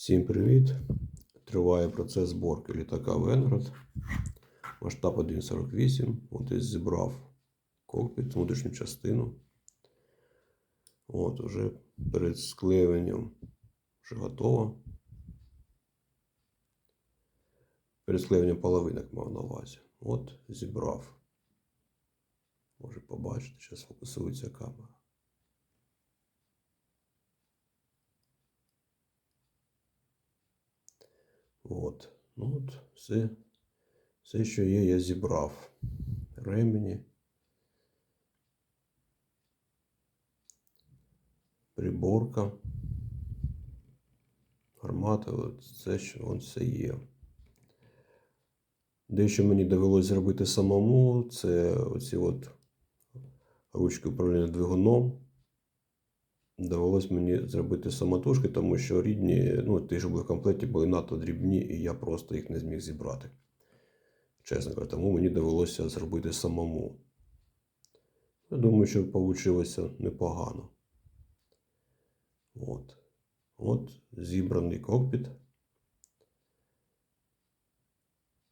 Всім привіт! Триває процес зборки літака Венград. Масштаб 1,48. От зібрав кокпіт, внутрішню частину. От, уже перед склеюванням вже готово. Перед склеюванням половинок мав на увазі. От зібрав. Може побачити, зараз фокусується камера. От. Ну от, все, все, що є, я зібрав. Ремені. Приборка. Гармата, от це що от все є. Дещо мені довелося зробити самому. Це оці от ручки управління двигуном. Довелось мені зробити самотужки, тому що рідні, ну, ті, що були в комплекті, були надто дрібні, і я просто їх не зміг зібрати. Чесно кажучи, тому мені довелося зробити самому. Я думаю, що вийшло непогано. От. От зібраний кокпіт.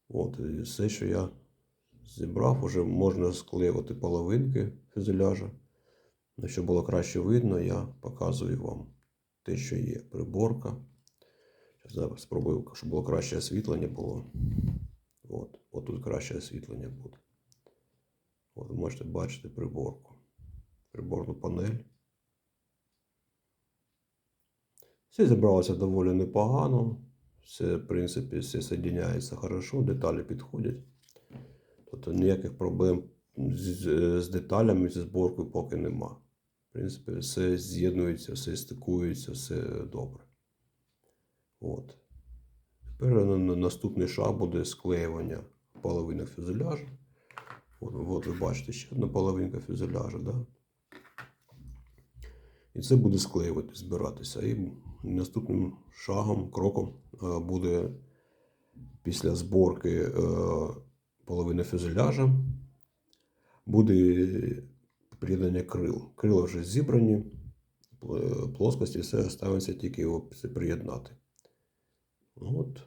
От, і все, що я зібрав, вже можна склеювати половинки фюзеляжа. Ну, щоб було краще видно, я показую вам те, що є. Приборка. Зараз спробую, щоб було краще освітлення було. От, от тут краще освітлення буде. От, ви можете бачити приборку. Приборну панель. Все зібралося доволі непогано. Все, в принципі, все соєдиняється хорошо, деталі підходять. Тобто ніяких проблем з, з деталями, зі зборкою поки нема. В принципі, все з'єднується, все стикується, все добре. От. Тепер на- на- наступний шаг буде склеювання половини фюзеляжа. От, от ви бачите ще одна половинка фюзеляжа, да? І це буде склеювати, збиратися. І наступним шагом, кроком е, буде після зборки е, половини фюзеляжа буде приєднання крил. Крила вже зібрані, плоскості, все ставиться тільки його приєднати. От,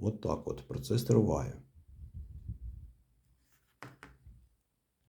от так от процес триває.